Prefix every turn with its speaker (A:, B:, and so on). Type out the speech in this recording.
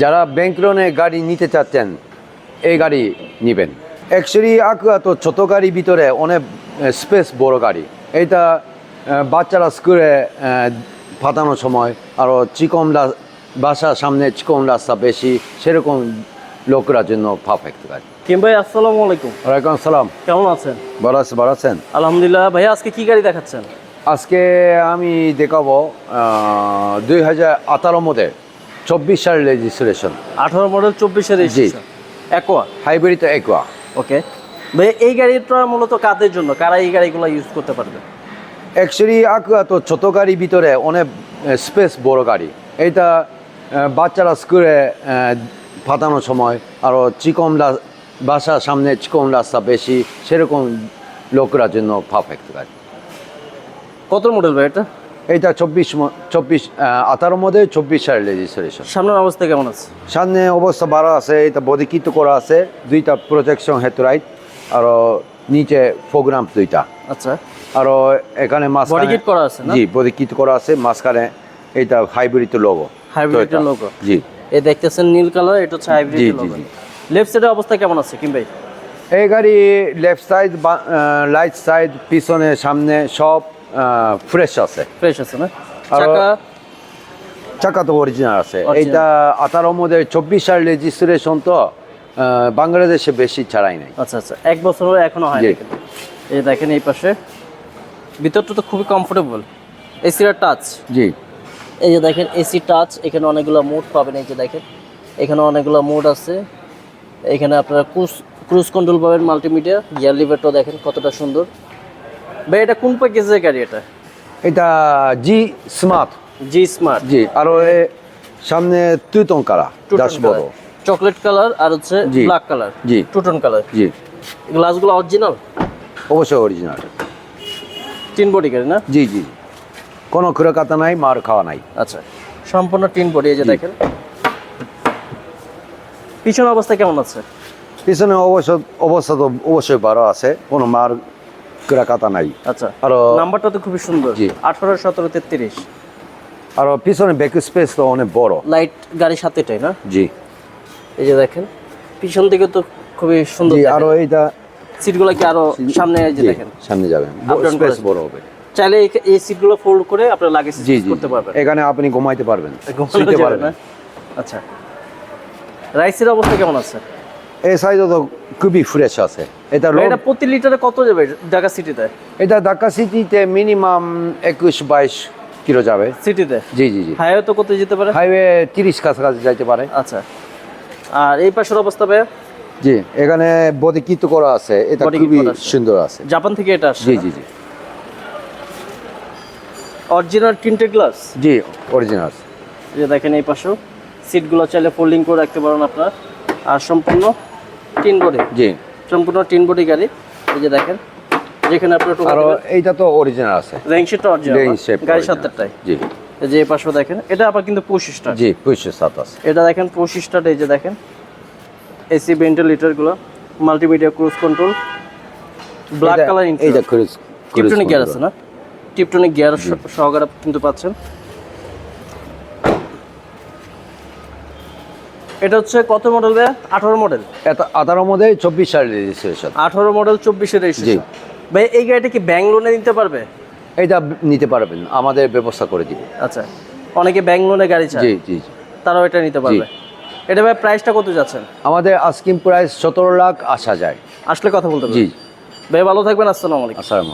A: যারা ব্যাংক লোনে গাড়ি নিতে চাচ্ছেন এই গাড়ি নেবেন। অ্যাকচুয়ালি আকুয়া তো ছোট গাড়ির ভিতরে অনেক স্পেস বড় গাড়ি। এইটা বাচ্চারা স্কুলে ফাটানোর সময় আরও চিকন বাসার সামনে চিকন রাস্তা বেশি সেরকম লোকরা জন্য পারফেক্ট গাড়ি।
B: কিম ভাই আসসালামু আলাইকুম।
A: ওয়ালাইকুম সালাম
B: কেমন আছেন?
A: ভালো আছে ভালো আছেন?
B: আলহামদুলিল্লাহ। ভাইয়া আজকে কি গাড়ি দেখাচ্ছেন?
A: আজকে আমি দেখাবো দুই হাজার আঠারো মধ্যে চব্বিশ সালের রেজিস্ট্রেশন
B: আঠারো মডেল চব্বিশের registration Aqua
A: hybrid Aqua
B: okay ভাইয়া এই গাড়িটা মূলত কাদের জন্য? কারা এই গাড়িগুলো ইউজ করতে পারবে?
A: অ্যাকচুয়ালি আকুয়া তো ছোট গাড়ির ভিতরে অনেক স্পেস বড় গাড়ি। এইটা বাচ্চারা স্কুলে ফাটানোর সময় আরও চিকন বাসার সামনে চিকন রাস্তা বেশি সেরকম লোকরা জন্য পারফেক্ট গাড়ি।
B: কত মডেল ভাই এটা?
A: এইটা চব্বিশ চব্বিশ আঠারো মধ্যে চব্বিশ সালের রেজিস্ট্রেশন
B: সামনের অবস্থা কেমন আছে?
A: সামনে অবস্থা বাড়া আছে এটা বডিকিট করা আছে দুইটা প্রোটেকশন হেডলাইট আর নিচে প্রোগ্রাম দুইটা।
B: আচ্ছা।
A: আর এখানে মাঝখানে
B: করা আছে
A: জি বডি করা আছে মাঝখানে এটা হাইব্রিড লোগো
B: এর logo।
A: জি।
B: এই দেখতেছেন নীল কালার এটা হচ্ছে হাইব্রিড লোগো
A: জি।
B: লেফট সাইডের অবস্থা কেমন আছে কিম ভাই?
A: এই গাড়ি লেফট সাইড রাইট সাইড পিছনে সামনে সব ফ্রেশ আছে।
B: ফ্রেশ আছে না? চাকা?
A: চাকা তো অরিজিনাল আছে। এইটা আঠারো মধ্যে চব্বিশ সাল রেজিস্ট্রেশন তো বাংলাদেশে বেশি ছাড়াই নাই।
B: আচ্ছা আচ্ছা। এক বছর এখনও হয় এই দেখেন এই পাশে। ভিতরটা তো খুবই কমফোর্টেবল এসির টাচ
A: জি।
B: এই যে দেখেন এসি টাচ এখানে অনেকগুলো মোড পাবেন এই যে দেখেন। এখানে অনেকগুলো মোড আছে। এখানে আপনারা ক্রুজ ক্রুজ কন্ট্রোল পাবেন মাল্টিমিডিয়া গিয়ার লিভারটাও দেখেন কতটা সুন্দর। ভাই এটা কোন প্যাকেজের গাড়ি এটা?
A: এটা জি স্মার্ট
B: জি স্মার্ট
A: জি আর সামনে তুতন কালা দাস বড়।
B: চকলেট কালার আর হচ্ছে। ব্ল্যাক কালার
A: জি।
B: টুটন কালার
A: জি।
B: গ্লাসগুলো অরিজিনাল
A: অবশ্যই অরিজিনাল
B: তিন বডি গাড়ি না?
A: জি জি। কোনো খুঁড়ে কাটা নাই মার খাওয়া নাই।
B: আচ্ছা সম্পূর্ণ তিন বডি এই যে দেখেন। পিছন অবস্থা কেমন আছে?
A: পিছনে অবশ্য অবস্থা তো অবশ্যই ভালো আছে। কোনো মার খুঁড়ে নাই।
B: আচ্ছা।
A: আরও
B: নাম্বারটা তো খুবই সুন্দর।
A: জি।
B: আঠারো সতেরো তেত্রিশ।
A: আর পিছনে ব্যাক স্পেস তো অনেক বড়।
B: লাইট গাড়ির সাথে এটাই না?
A: জি।
B: এই যে দেখেন পিছন দিকে তো খুবই সুন্দর।
A: আরও এইটা
B: সিটগুলো কি আরও সামনে যে দেখেন।
A: সামনে যাবেন। স্পেস বড় হবে।
B: চাইলে এই- সিটগুলো ফোল্ড করে আপনার লাগেজ করতে পারবেন।
A: এখানে আপনি ঘুমাইতে পারবেন।
B: যাবে
A: পারবেন।
B: আচ্ছা। রাইসের অবস্থা কেমন আছে?
A: এই সাইডে তো খুবই ফ্রেশ আছে। এটা
B: এটা প্রতি লিটারে কত যাবে ঢাকা সিটিতে
A: এটা ঢাকা সিটিতে মিনিমাম একুশ বাইশ কিলো যাবে।
B: সিটিতে
A: জি জি জি।
B: হাইওয়ে তো কত যেতে পারে?
A: হাইওয়ে তিরিশ কাছাকাছি যাইতে পারে।
B: আচ্ছা। আর এই পাশের অবস্থা
A: জি এখানে বডি কিট করা আছে। এটা খুবই সুন্দর আছে।
B: জাপান থেকে এটা আসছে
A: জি জি জি।
B: অরিজিনাল টিন্টেড গ্লাস
A: জি অরিজিনাল
B: যে দেখেন এই পাশেও। সিটগুলো চাইলে ফোল্ডিং করে রাখতে পারেন আপনারা। আর সম্পূর্ণ টিন বডি?
A: জি।
B: সম্পূর্ণ টিন বডি গাড়ি। এই যে দেখেন যেখানে আপনার
A: আর এইটা তো অরিজিনাল আছে।
B: র্যাঙ্ক শিটটা অরিজিনাল গাড়ি। সাতটায়
A: জি।
B: এই যে এই পাশেও দেখেন এটা আবার কিন্তু পঁচিশ স্টার
A: জি পঁচিশ সাত আছে
B: এটা দেখেন পঁচিশ স্টার এই যে দেখেন। AC ভেন্টিলেটরগুলো multimedia cruise control black colour
A: এইটা ক্রুজ
B: টিপটনিক গিয়ার আছে না? টিপটনিক গিয়ার সহকারে কিন্তু পাচ্ছেন। এটা হচ্ছে কত মডেল ভাইয়া? আঠারো মডেল
A: এটা আঠারো মধ্যে চব্বিশ সালের রেজিস্ট্রেশন
B: আঠারো মডেল চব্বিশের রেজিস্ট্রেশন ভাই এই গাড়িটা কি ব্যাংক লোনে নিতে পারবে?
A: এটা নিতে পারবেন আমাদের ব্যবস্থা করে দিব।
B: আচ্ছা অনেকে ব্যাংক লোনে গাড়ি চায়।
A: জি জি
B: তারাও এটা নিতে পারবে। এটা ভাই প্রাইসটা কত যাচ্ছেন?
A: আমাদের আস্কিম প্রাইস সতেরো লাখ আসা যায়
B: আসলে কথা বলতে
A: জি।
B: ভাই ভালো থাকবেন আসসালামু আলাইকুম।
A: আসসালাম